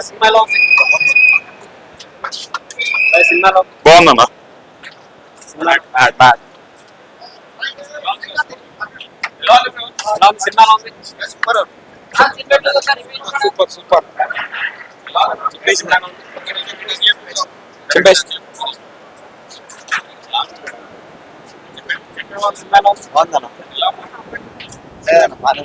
సినిమాలో సినిమాలో ఉంది సినిమాలో సూపర్ సూపర్ సూపర్ ఉంది బాగుందన్న? లేదన్న. చాలా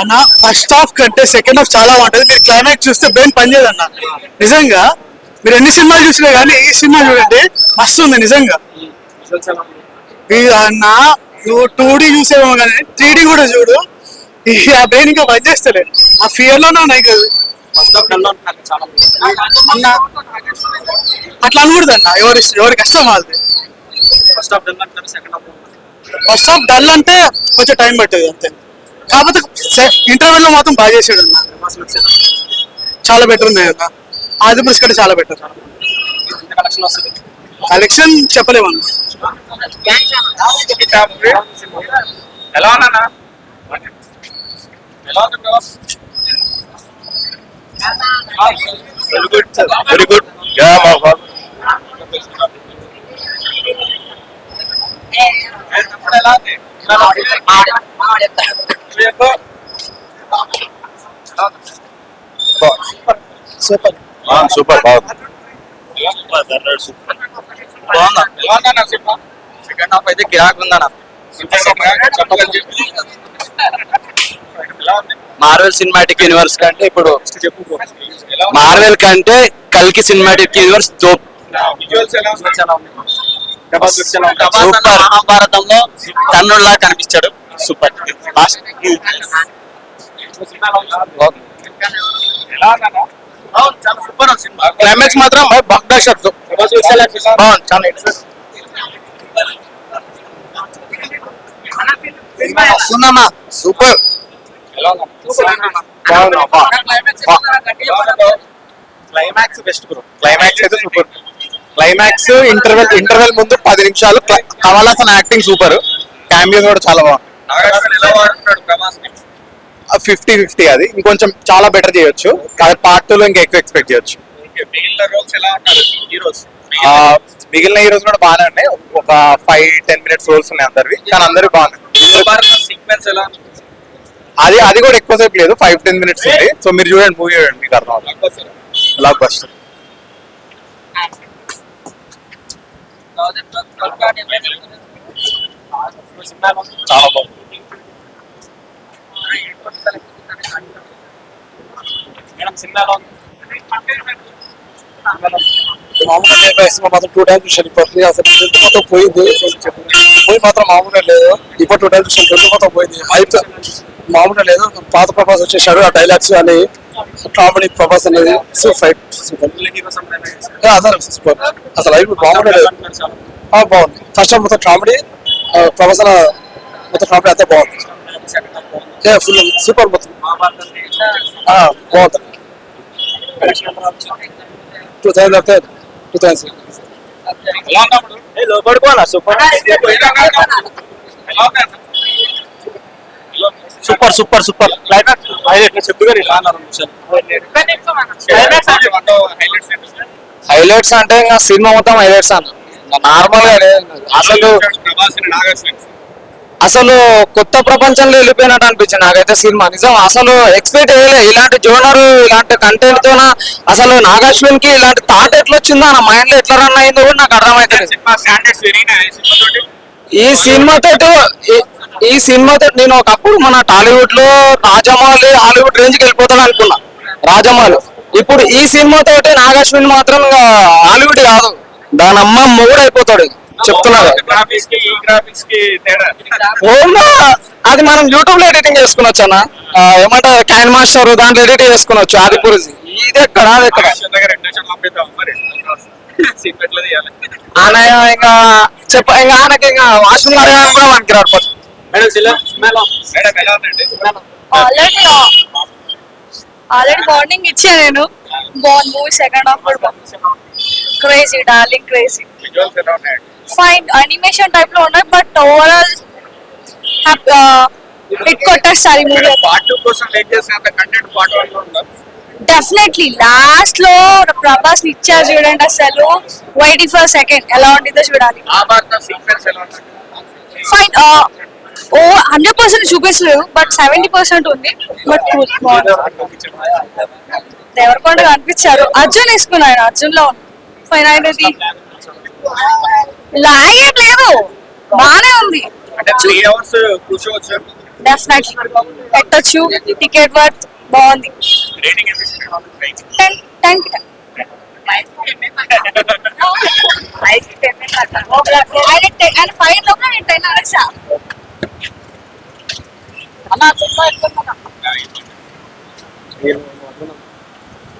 అన్న ఫస్ట్ హాఫ్ కంటే సెకండ్ హాఫ్ చాలా బాగుంటది. మీరు క్లైమాక్స్ చూస్తే బ్రెయిన్ పనిచేయదు అన్న. నిజంగా మీరు ఎన్ని సినిమాలు చూసినా కానీ ఈ సినిమా చూడండి మస్తు ఉంది నిజంగా. అన్న నువ్వు టూ డీ చూసేవేమో కానీ త్రీ డీ కూడా చూడు. ఆ బ్రెయిన్ ఇంకా పనిచేస్తలే. ఆ ఫియర్లో నాకు ఉంది అన్న అట్లా అనకూడదు అన్న ఎవరి ఎవరి కష్టం వాళ్ళది. ఫస్ట్ హాఫ్ డల్ అంటే second half first half dull అంటే కొంచెం టైం పట్టేది అంతే. కాకపోతే ఇంటర్వెల్లో మాత్రం బాగా చేసాడు అన్న. చాలా బెటర్ ఉన్నాయి అన్న ఆది పురుష్ కంటే చాలా బెటర్ కలెక్షన్ చెప్పలేము అన్న. ఎలా ఉన్నా ఎలా ఉంది bro? Very good very good yeah మా తమ్ముడు ఎలా ఉంది? ఎలా ఉంది? చెప్పు. ఎలా ఉంది? సూపర్ సూపర్ బాగుంది సూపర్ బాగుందా? ఎలా ఉందన్న సినిమా? సెకండ్ హాఫ్ అయితే గిరాక్ ఉందన్న? మార్వెల్ సినిమాటిక్ యూనివర్స్ కంటే ఇప్పుడు? మార్వెల్ కంటే కల్కి సినిమాటిక్ యూనివర్స్ తోప్? సూపర్ మహాభారతంలో కర్ణుడిలా కనిపించాడు సూపర్ సినిమా క్లైమాక్స్ మాత్రం? బాగుంది చాలా వస్తుందన్న super? Climax best bro. Climax అయితే సూపర్. క్లైమాక్స్ ఇంటర్వెల్ ఇంటర్వెల్ ముందు పది నిమిషాలు. Kamal Haasan acting super. Cameo కూడా చాలా బాగుంది? ఫిఫ్టీ ఫిఫ్టీ అది. ఇంకొంచెం చాలా బెటర్ చేయొచ్చు. అది పార్ట్ టూ లో ఇంకా ఎక్కువ ఎక్స్పెక్ట్ చేయొచ్చు. మిగిలిన హీరోస్. ఆ, మిగిలిన హీరోస్ కూడా బాగానే ఉన్నాయి. ఒక ఫైవ్ టెన్ మినిట్స్ రోల్స్ ఉన్నాయి అందరివి. కానీ అందరివి బాగున్నాయి. సీక్వెన్స్ ఎలా ఉంది? అది అది కూడా ఎక్కువసేపు లేదు ఫైవ్ టెన్ మినిట్స్ ఉంది సో మీరు చూడండి మూవీ చూడండి మీకు అర్థం అవుతుంది Blockbuster. బ్లాక్ బస్టర్ సినిమాలో ఉంది. చాలా బాగుంది మేడం సినిమాలో ఉంది. మామూలుగా సినిమా మాత్రం టూ టైమ్స్ చూసాను ఇప్పుడు అసలు టెన్త్ మొత్తం పోయింది పోయి మాత్రం మామూలుగా లేదు. ఇప్పుడు టూ థౌసండ్ చూసాను టెన్త్ మొత్తం పోయింది. హైప్ మామూలుగా లేదు. పాత ప్రభాస్ వచ్చేసాడు ఆ డైలాగ్స్ అని కామెడీ ప్రభాస్ అనేది సూపర్. ఫైట్ సూపర్ మిగిలిన అసలు సూపర్. అసలు హైప్ మామూలుగా లేదు. బాగుంది. ఫస్ట్ ఆఫ్ మొత్తం కామెడీ ప్రభాస్ మొత్తం కామెడీ అంతా బాగుంది. ఫుల్ సూపర్ మొత్తం. బాగుంది. Two thousand two thousand super? Super super super climax highlight ఇలా అన్నారు హైలైట్స్ అంటే ఇంకా సినిమా మొత్తం హైలైట్స్ అన్న నార్మల్గా. అసలు అసలు కొత్త ప్రపంచంలో వెళ్ళిపోయినట్టు అనిపించింది నాకైతే సినిమా. నిజం అసలు ఎక్స్పెక్ట్ చేయలే. ఇలాంటి జోనర్ ఇలాంటి కంటెంట్తో అసలు నాగాశ్విన్కి ఇలాంటి థాట్ ఎట్లా వచ్చిందో నా మైండ్లో ఎట్లా రన్ అయిందో కూడా నాకు తోటి? ఈ సినిమాతో ఈ సినిమాతో నేను ఒకప్పుడు మన టాలీవుడ్లో రాజమౌళి హాలీవుడ్ రేంజ్కి వెళ్ళిపోతాడు అనుకున్నా. రాజమౌళి. ఇప్పుడు ఈ సినిమా తోటి నాగాశ్విన్ మాత్రం హాలీవుడ్ కాదు. దాని అమ్మ మొగుడు అయిపోతాడు చెప్తున్నారు. అది మనం యూట్యూబ్లో ఎడిటింగ్ చేసుకోవచ్చు అన్న. ఏమంటారు? క్యాన్ మాస్టర్ దాంట్లో ఎడిట్ చేసుకోవచ్చు అది పురుషి ఇది ఎక్కడ? అది ఎక్కడ? ఆయన ఇంకా చెప్ప ఇంకా ఆయనకి ఇంకా వాష్రూమ్ అడగడానికి కూడా మనకి రాడు ఆల్రెడీ ఆల్రెడీ వార్నింగ్ ఇచ్చా నేను. బాగుంది మూవీ సెకండ్ హాఫ్ కూడా బాగుంది. Crazy darling crazy fine animation టైప్లో ఉన్నాయి బట్ ఓవరాల్ హిట్ కొట్టేస్తారు ఈ మూవీ డెఫినెట్లీ లాస్ట్లో ప్రభాస్ ఇచ్చారు చూడండి అసలు. వెయిటింగ్ ఫర్ సెకండ్ ఎలా ఉండిందో చూడాలి. ఫైన్ ఓ హండ్రెడ్ పర్సెంట్ చూపిస్తలేదు బట్ సెవెంటీ పర్సెంట్ ఉంది. బట్ దేవరకొండ కనిపించారు అర్జున్ వేసుకున్నాడు. అర్జున్లో ఫైన్ అయినది. లాగేట్ లేదు బానే ఉంది. అవర్స్ పెట్టొచ్చు. టికెట్ వర్త్ బాగుంది. ఆయన ten- ఆయన ఫైవ్ లోపల నేను టెన్ అనేసా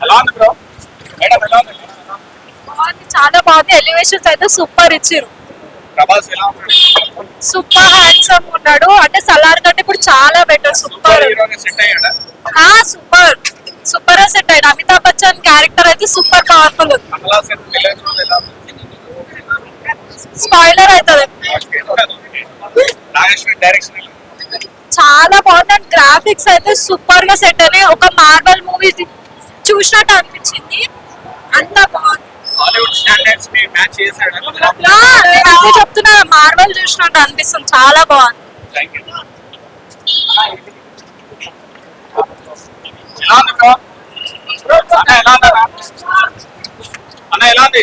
ఎలా ఉంది బ్రో మేడం ఎలా చాలా బాగుంది. ఎలివేషన్స్ అయితే సూపర్ ఇచ్చారు సూపర్ హ్యాండ్సమ్ ఉన్నాడు? అంటే సలార్ కంటే ఇప్పుడు చాలా better super super super super set అయ్యాడు. అమితాబ్ బచ్చన్ క్యారెక్టర్ అయితే సూపర్ పవర్ఫుల్ స్పాయిలర్ అవుతుంది? చాలా బాగుంది. అండ్ గ్రాఫిక్స్ అయితే సూపర్గా సెట్ అయ్యాయి ఒక మార్బల్ మూవీ చూసినట్టు అనిపించింది. అంతా ని మ్యాచ్ చేశాడా. ఆ, నేను అదే చెప్తున్నా మార్బల్ చూసినట్టు అనిపిస్తుంది. చాలా బాగుంది. థ్యాంక్ యూ అన్న ఎలా ఉంది?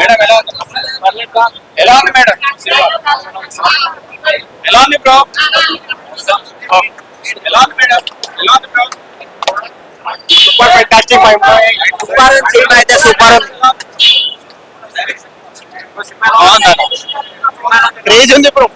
మేడం ఎలా ఎలా ఉంది మేడం? ఎలా ఉంది బ్రో ఎలా ఉంది మేడం ఎలా ఉంది bro super fantastic super cinema అయితే సూపర్ క్రేజ్ ఉంది బ్రో